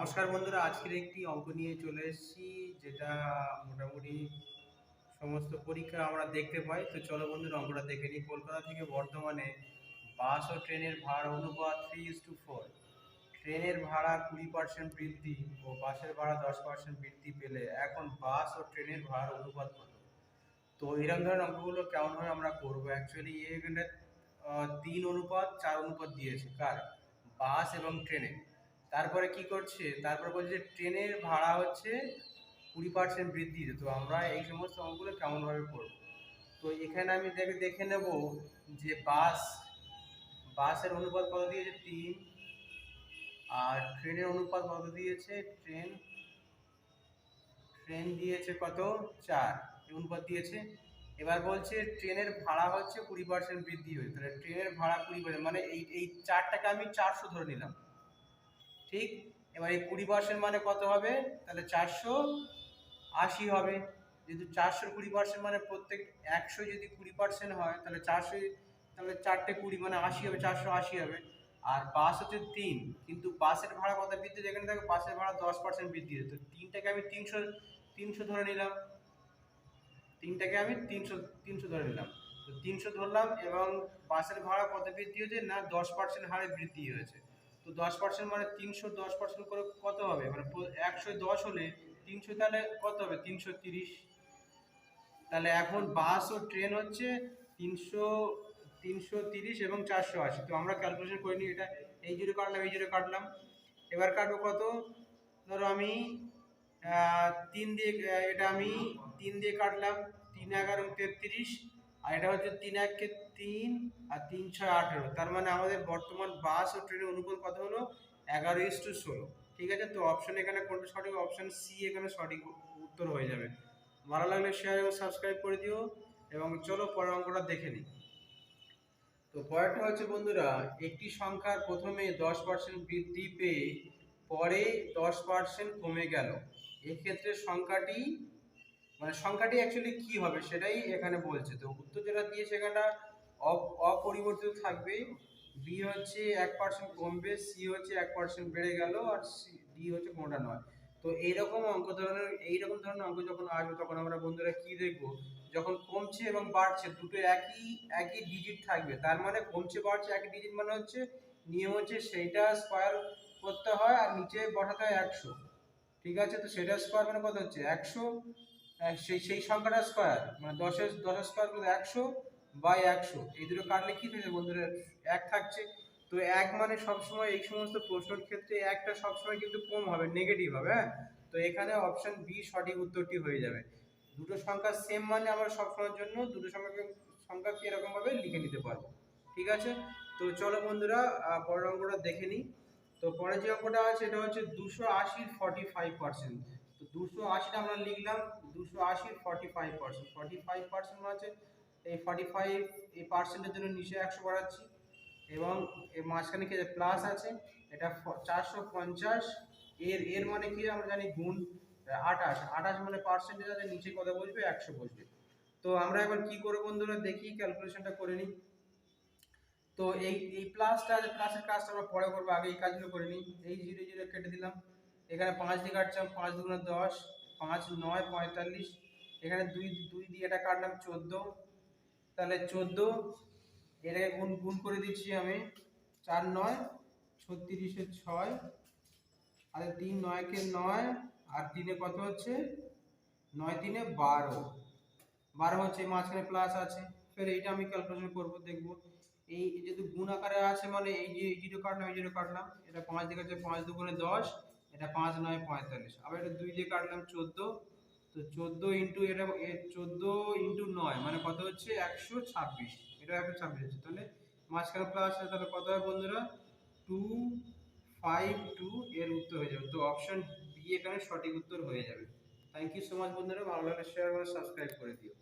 নমস্কার বন্ধুরা, আজকের একটি অঙ্ক নিয়ে চলে এসেছি, যেটা মোটামুটি সমস্ত পরীক্ষা আমরা দেখতে পাই। তো চলো বন্ধুরা, অঙ্কটা দেখে নিই। কলকাতা থেকে বর্তমানে বাস ও ট্রেনের ভাড়া অনুপাত থ্রি ইস টু ফোর ট্রেনের ভাড়া কুড়ি পার্সেন্ট বৃদ্ধি ও বাসের ভাড়া দশ পার্সেন্ট বৃদ্ধি পেলে এখন বাস ও ট্রেনের ভাড়ার অনুপাত কত? তো এরকম ধরনের অঙ্কগুলো কেমনভাবে আমরা করব? অ্যাকচুয়ালি এখানে তিন অনুপাত, চার অনুপাত দিয়েছে। কার? বাস এবং ট্রেনে তারপরে কি করছে? তারপরে বলছে ট্রেনের ভাড়া হচ্ছে কুড়ি পার্সেন্ট বৃদ্ধি তো। আমরা এই সমস্ত অঙ্কগুলো কেমনভাবে করব? তো এখানে আমি দেখে দেখে নেব যে বাস, বাসের অনুপাত কত দিয়েছে? তিন। আর ট্রেনের অনুপাত কত দিয়েছে? ট্রেন ট্রেন দিয়েছে কত? চার। অনুপাত দিয়েছে। এবার বলছে ট্রেনের ভাড়া হচ্ছে কুড়ি পার্সেন্ট বৃদ্ধি হয়েছে তাহলে ট্রেনের ভাড়া কুড়ি পার্সেন্ট মানে এই এই চারটাকে আমি চারশো ধরে নিলাম। ঠিক? এবার এই কুড়ি পার্সেন্ট মানে কত হবে? তাহলে চারশো আশি হবে। যেহেতু চারশো কুড়ি পার্সেন্ট মানে প্রত্যেক একশো যদি কুড়ি পার্সেন্ট হয়, তাহলে চারশো, তাহলে চারটে কুড়ি মানে আশি হবে, চারশো আশি হবে। আর বাস হচ্ছে তিন, কিন্তু বাসের ভাড়া কত বৃদ্ধি? যেখানে থাকে বাসের ভাড়া দশ পার্সেন্ট বৃদ্ধি হয়েছে। তো তিনটাকে আমি তিনশো তিনশো ধরে নিলাম। তিনটাকে আমি তিনশো তিনশো ধরে নিলাম। তো তিনশো ধরলাম এবং বাসের ভাড়া কত বৃদ্ধি হয়েছে না দশ পার্সেন্ট হারে বৃদ্ধি হয়েছে। তো দশ পার্সেন্ট মানে তিনশো দশ পার্সেন্ট করে কত হবে? মানে একশো দশ হলে তিনশো তাহলে কত হবে? তিনশো তিরিশ। তাহলে এখন বাস ও ট্রেন হচ্ছে তিনশো তিনশো তিরিশ এবং চারশো আশি। তো আমরা ক্যালকুলেশন করে নিই, এটা এই জুড়ে কাটলাম, এই জুড়ে কাটলাম। এবার কাটবো কত? ধরো আমি তিন দিয়ে এটা আমি তিন দিয়ে কাটলাম, তিন এগারো তেত্রিশ। আর এটা হচ্ছে তিন একে তিন আর তিন ছয় আঠেরো। তার মানে আমাদের বর্তমান বাস ও ট্রেনের অনুকূল কত হলো? এগারো ইস টু ষোলো। ঠিক আছে? তো অপশন এখানে কোনটা সঠিক? অপশন সি এখানে সঠিক উত্তর হয়ে যাবে। ভালো লাগলে শেয়ার এবং সাবস্ক্রাইব করে দিও এবং চলো পরের অঙ্কটা দেখে নিই। তো পরেরটা হচ্ছে বন্ধুরা, একটি সংখ্যার প্রথমে দশ পার্সেন্ট বৃদ্ধি পেয়ে পরে দশ পার্সেন্ট কমে গেল। এক্ষেত্রে সংখ্যাটি মানে সংখ্যাটি অ্যাকচুয়ালি কি হবে সেটাই এখানে বলছে। তো উত্তর যেটা দিয়ে সেখানটা অপ- অপরিবর্তিত থাকবে। বি হচ্ছে এক পার্সেন্ট কমবে সি হচ্ছে এক পার্সেন্ট বেড়ে গেল, আর সি ডি হচ্ছে কোনটা নয়। তো এইরকম অঙ্ক ধরনের, এইরকম ধরনের অঙ্ক যখন আসবে, তখন আমরা বন্ধুরা কি দেখব? যখন কমছে এবং বাড়ছে, দুটো একই একই ডিজিট থাকবে। তার মানে কমছে, বাড়ছে, একই ডিজিট মানে হচ্ছে, নিয়ম হচ্ছে সেইটা স্কোয়ার করতে হয় আর নিচে বসাতে হয় একশো। ঠিক আছে? তো সেটা স্কোয়ার মানে কত হচ্ছে? একশো সেই সেই সংখ্যাটা স্কোয়ার মানে দশের দশের স্কোয়ার করলে একশো বাই একশো। এই দুটো কাটলে কি থাকছে বন্ধুরা? এক থাকছে। তো এক মানে সবসময় এই সমস্ত প্রশ্নের ক্ষেত্রে একটা সবসময় কিন্তু কম হবে নেগেটিভ হবে হ্যাঁ? তো এখানে অপশন বি সঠিক উত্তরটি হয়ে যাবে। দুটো সংখ্যা সেম মানে আমরা সবসময়ের জন্য দুটো সংখ্যাকে সংখ্যাকে এরকমভাবে লিখে নিতে পারব। ঠিক আছে? তো চলো বন্ধুরা পরের অঙ্কটা দেখে নিই। তো পরে যে অঙ্কটা আছে, এটা হচ্ছে দুশো আশির ফর্টি ফাইভ পার্সেন্ট তো দুশো আশিটা আমরা লিখলাম দুশো আশির forty five percent forty five percent আছে এই ফর্টি ফাইভ এই পার্সেন্টের জন্য নিচে একশো বাড়াচ্ছি এবং এর মাঝখানে কি প্লাস আছে। এটা চারশো পঞ্চাশ। এর এর মানে কি আমরা জানি? গুণ আঠাশ। আঠাশ মানে পার্সেন্টেজ আছে, নিচে কত বসবে? একশো বসবে। তো আমরা এবার কি করব বন্ধুরা? দেখি ক্যালকুলেশনটা করে নিই। তো এই এই প্লাসটা প্লাসের কাজটা আমরা পরে করব। আগে এই কাজগুলো করে নিই। এই জিরো জিরো কেটে দিলাম। এখানে পাঁচ দিয়ে কাটছিলাম পাঁচ দুগুণে দশ। পাঁচ, নয়, পঁয়তাল্লিশ, এখানে দুই দুই দিয়ে এটা কাটলাম চোদ্দ। তাহলে চোদ্দ, এটাকে গুণ গুণ করে দিচ্ছি আমি চার, নয়, ছত্রিশে ছয়, আর তিন, নয়কে নয়, আর তিনে কত হচ্ছে? নয় তিনে বারো। বারো হচ্ছে, মাঝখানে প্লাস আছে। ফের এইটা আমি ক্যালকুলেশন করব, দেখব। এই যেহেতু গুণ আকারে আছে মানে এই যে, এই জিরো কাটলাম, এই জিরো কাটলাম। এটা পাঁচ দিয়ে কাটছে পাঁচ দুগুণে দশ এটা পাঁচ নয় পঁয়তাল্লিশ। আবার এটা দুই দিয়ে কাটলাম চোদ্দ। তো চোদ্দ ইন্টু এটা চোদ্দ ইন্টু নয় মানে কত হচ্ছে? একশো ছাব্বিশ। এটা একশো ছাব্বিশ হচ্ছে। তাহলে মাঝখানে প্লাস তাহলে কত হয় বন্ধুরা? টু ফাইভ টু এর উত্তর হয়ে যাবে। তো অপশন বি এখানে সঠিক উত্তর হয়ে যাবে। থ্যাংক ইউ সো মাচ বন্ধুরা। ভালো লাগলে শেয়ার করে সাবস্ক্রাইব করে দিও।